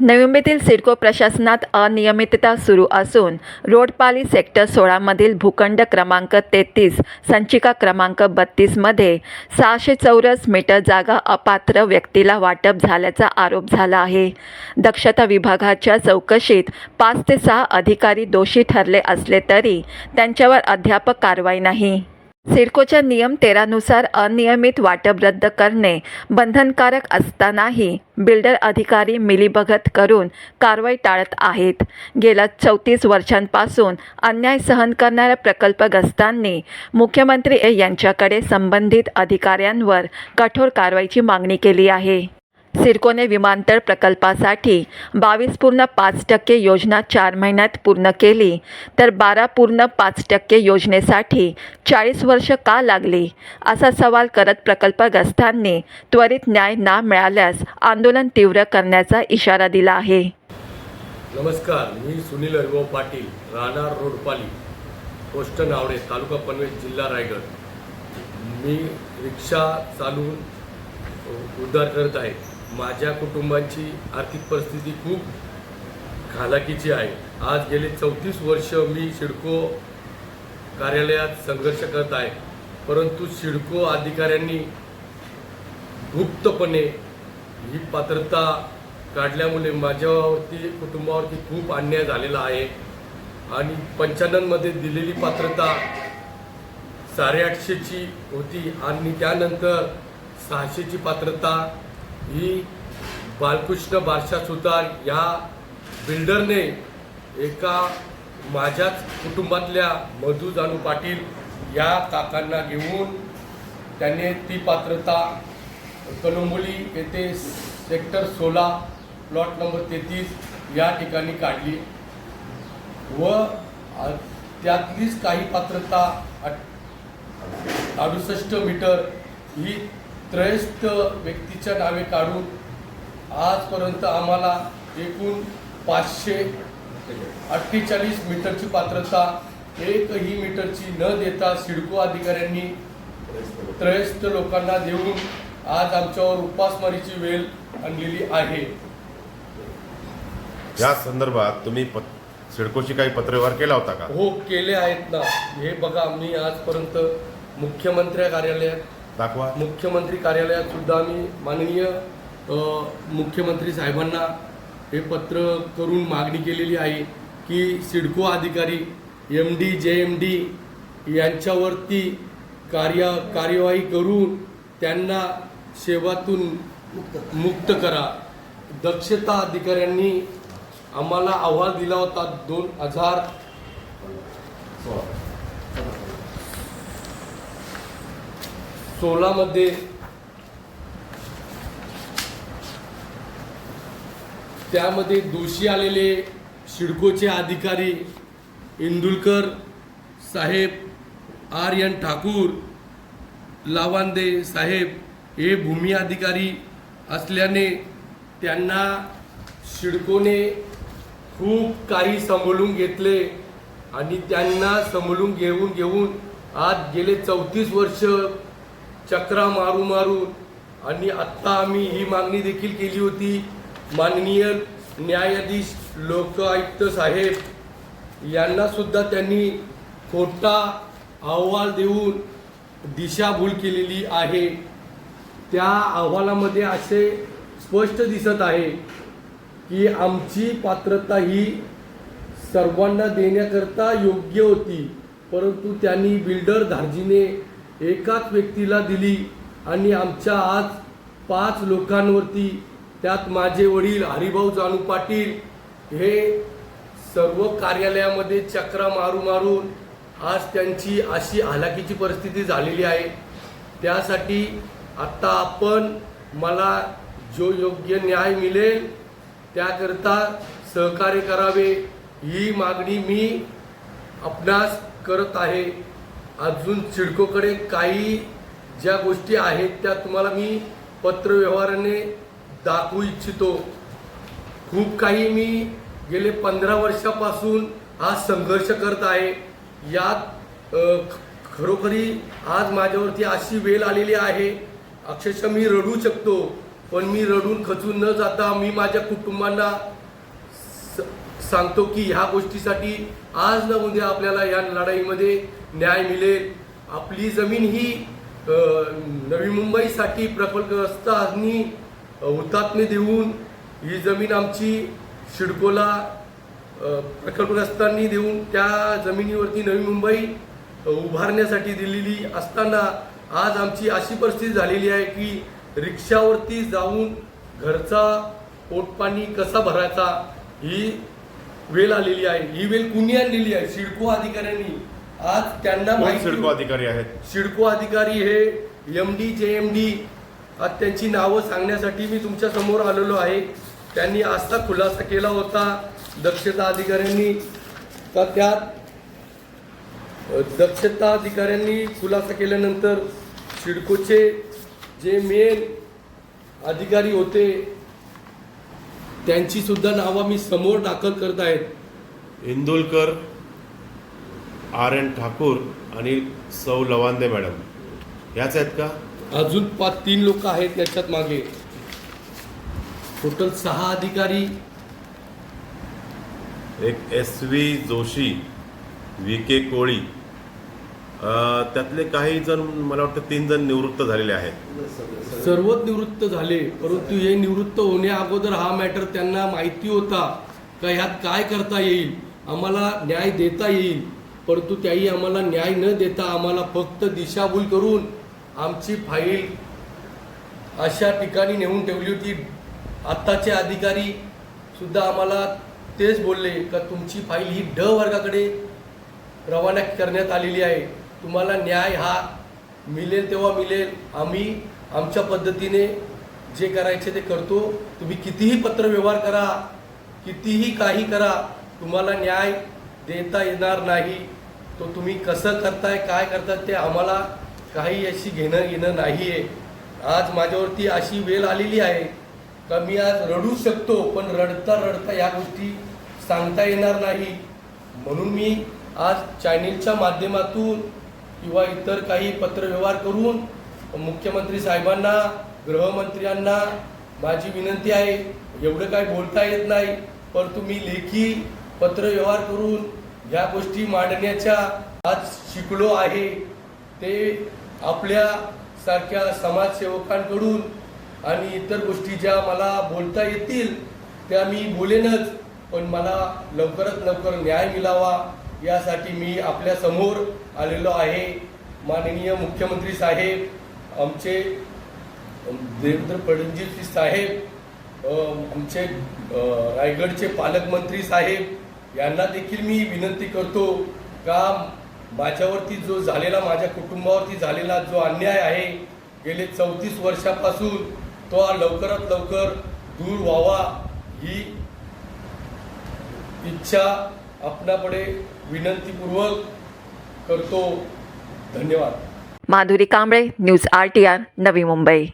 नवी मुंबईतील सिडको प्रशासनात अनियमितता सुरू असून रोडपाली सेक्टर सोळामधील भूखंड क्रमांक तेहतीस संचिका क्रमांक बत्तीसमध्ये सहाशे चौरस मीटर जागा अपात्र व्यक्तीला वाटप झाल्याचा आरोप झाला आहे. दक्षता विभागाच्या चौकशीत पाच ते सहा अधिकारी दोषी ठरले असले तरी त्यांच्यावर अद्याप कारवाई नाही. सिडकोच्या नियम तेरानुसार अनियमित वाटप रद्द करणे बंधनकारक असतानाही बिल्डर अधिकारी मिलीभगत करून कारवाई टाळत आहेत. गेल्या चौतीस वर्षांपासून अन्याय सहन करणाऱ्या प्रकल्पग्रस्तांनी मुख्यमंत्री यांच्याकडे संबंधित अधिकाऱ्यांवर कठोर कारवाईची मागणी केली आहे. सिडकोने विमानतळ प्रकल्पासाठी बावीस पूर्ण पाच टक्के योजना चार महिन्यात पूर्ण केली. तर बारा पूर्ण पाच टक्के योजनेसाठी चाळीस वर्ष का लागली? असा सवाल करत प्रकल्पग्रस्तांनी त्वरित न्याय ना मिळाल्यास आंदोलन तीव्र करण्याचा इशारा दिला आहे. नमस्कार मी सुनील हरिभाऊ पाटील राहणार रोडपाली पोस्ट नावडे तालुका पनवेल जिल्हा रायगड. मी रिक्षा चालवून उद्धार करत आहे. माझ्या कुटुंबाची आर्थिक परिस्थिती खूप घालाकीची आहे. आज गेले चौतीस वर्ष मी सिडको कार्यालयात संघर्ष करत आहे. परंतु सिडको अधिकाऱ्यांनी गुप्तपणे ही पात्रता काढल्यामुळे माझ्यावरती कुटुंबावरती खूप अन्याय झालेला आहे. आणि पंच्याण्णवमध्ये दिलेली पात्रता साडेआठशेची होती आणि त्यानंतर सहाशेची पात्रता ही बालकृष्ण बादशाह सुतार या बिल्डरने एका माझ्याच कुटुंबातल्या मधू जानू पाटील या काकांना घेऊन त्याने ती पात्रता कलंबोली येथे सेक्टर सोळा प्लॉट नंबर तेहतीस या ठिकाणी काढली. व त्यातलीच काही पात्रता अडुसष्ट मीटर ही त्रयस्थ व्यक्तीच्या नावे काढून आजपर्यंत आम्हाला एकूण पाचशे अठ्ठेचाळीस मीटरची पात्रता एकही मीटरची न देता सिडको अधिकाऱ्यांनी त्रयस्थ लोकांना देऊन आज आमच्यावर उपासमारीची वेळ आणलेली आहे. या संदर्भात तुम्ही सिडकोशी काही पत्रव्यवहार केला होता का? हो केले आहेत ना. हे बघा मी आजपर्यंत मुख्यमंत्री कार्यालयात दाखवा. मुख्यमंत्री कार्यालयात सुद्धा आम्ही माननीय मुख्यमंत्री साहेबांना हे पत्र करून मागणी केलेली आहे की सिडको अधिकारी M D J M D यांच्यावरती कार्य कार्यवाही करून त्यांना सेवातून मुक्त करा. दक्षता अधिकाऱ्यांनी आम्हाला अहवाल दिला होता दोन हजार सोलामध्ये त्यामध्ये दोषी आलेले शिडकोचे अधिकारी इंदुलकर साहेब आर एन ठाकूर लावांदे साहेब हे भूमी अधिकारी असल्याने त्यांना शिडकोने खूप काही सांभाळून घेतले आणि त्यांना सांभाळून घेऊन घेऊन आज गेले चौतीस वर्ष चक्रा मारू मारू. आणि आत्ता आम्ही ही मागणी देखील केली होती. माननीय न्यायाधीश लोकायुक्त साहेब यांना सुद्धा त्यांनी खोटा अहवाल देऊन दिशाभूल केलेली आहे. त्या अहवालामध्ये असे स्पष्ट दिसत आहे की आमची पात्रता ही सर्वांना देण्याकरता योग्य होती परंतु त्यांनी बिल्डर धार्जीने एकाच व्यक्तीला दिली आणि आमच्या आज पाच लोकांवरती त्यात माझे वडील हरिभाऊ जानू पाटील हे सर्व कार्यालयामध्ये चक्रा मारू मारून आज त्यांची अशी हालाकीची परिस्थिती झालेली आहे. त्यासाठी आत्ता आपण मला जो योग्य न्याय मिळेल त्याकरता सहकार्य करावे ही मागणी मी आपणास करत आहे. अजून सिडकोकडे काही ज्या गोष्टी आहेत त्या तुम्हाला मी पत्रव्यवहाराने दाखवू इच्छितो. खूप काही मी गेले पंधरा वर्षापासून हा संघर्ष करत आहे. यात ख- खरोखरी आज माझ्यावरती अशी वेळ आलेली आहे. अक्षरशः मी रडू शकतो पण मी रडून खचून न जाता मी माझ्या कुटुंबांना सांगतो की ह्या गोष्टीसाठी आज न उद्या आपल्याला या लढाईमध्ये न्याय मिळेल. आपली जमीन ही नवी मुंबईसाठी प्रकल्पग्रस्तांनी हुतात्मे देऊन ही जमीन आमची शिडकोला प्रकल्पग्रस्तांनी देऊन त्या जमिनीवरती नवी मुंबई उभारण्यासाठी दिलेली असताना आज आमची अशी परिस्थिती झालेली आहे की रिक्षावरती जाऊन घरचा पोटपाणी कसा भरायचा ही वेळ आलेली आहे. ही वेळ कुणी आणलेली आहे? सिडको अधिकाऱ्यांनी. आज त्यांना कोण माहिती सिडको अधिकारी आहेत? सिडको अधिकारी हे M D J M D आज त्यांची नावं सांगण्यासाठी मी तुमच्यासमोर आलेलो आहे. त्यांनी असा खुलासा केला होता दक्षता अधिकाऱ्यांनी. का त्यात अ, दक्षता अधिकाऱ्यांनी खुलासा केल्यानंतर सिडकोचे जे मेन अधिकारी होते त्यांची सुद्धा नावं मी समोर दाखल करत आहेत. इंदुलकर आर एन ठाकूर आणि सौ लवांदे मॅडम. ह्याच आहेत का? अजून पाच तीन लोक आहेत याच्यात मागे. टोटल सहा अधिकारी. एक S V Joshi V K Koli त्यातले काही जण मला वाटतं तीन जण निवृत्त झालेले आहेत. सर्वच निवृत्त झाले परंतु हे निवृत्त होण्या अगोदर हा मॅटर त्यांना माहिती होता का ह्यात काय करता येईल आम्हाला न्याय देता येईल. परंतु त्याही आम्हाला न्याय न देता आम्हाला फक्त दिशाभूल करून आमची फाईल अशा ठिकाणी नेऊन ठेवली होती. आत्ताचे अधिकारी सुद्धा आम्हाला तेच बोलले का तुमची फाईल ही ड वर्गाकडे रवाना करण्यात आलेली आहे. तुम्हाला न्याय हा मिळेल तेव्हा मिळेल. आम्ही आमच्या पद्धतीने जे करायचे ते करतो. तुम्ही कितीही पत्रव्यवहार करा कितीही काही करा तुम्हाला न्याय देता येणार नाही. तो तुम्ही कसं करताय काय करताय ते आम्हाला काही अशी घेणं घेणं नाही आहे आज माझ्यावरती अशी वेळ आलेली आहे का मी आज रडू शकतो पण रडता रडता या गोष्टी सांगता येणार नाही. म्हणून मी आज चॅनेलच्या माध्यमातून किंवा इतर काही पत्रव्यवहार करून मुख्यमंत्री साहेबांना गृहमंत्र्यांना माझी विनंती आहे एवढं काय बोलता येत नाही परंतु मी लेखी पत्रव्यवहार करून ह्या गोष्टी मांडण्याच्या आज शिकलो आहे. ते आपल्या सारख्या समाजसेवकांकडून आणि इतर गोष्टी ज्या मला बोलता येतील त्या मी बोलेनच पण मला लवकरात लवकर न्याय मिळावा. यासाठी मी आपल्यासमोर आलेलो आहे. माननीय मुख्यमंत्री साहेब आमचे देवेंद्र फडणवीस साहेब आमचे रायगडचे पालकमंत्री साहेब यांना देखील मी विनंती करतो का माझ्यावरती जो झालेला माझ्या कुटुंबावरती झालेला जो अन्याय आहे गेले चौतीस वर्षापासून तो लवकरात लवकर दूर व्हावा ही इच्छा आपणापुढे विनंतीपूर्वक करतो. धन्यवाद. Madhuri Kamble news R T R Navi Mumbai.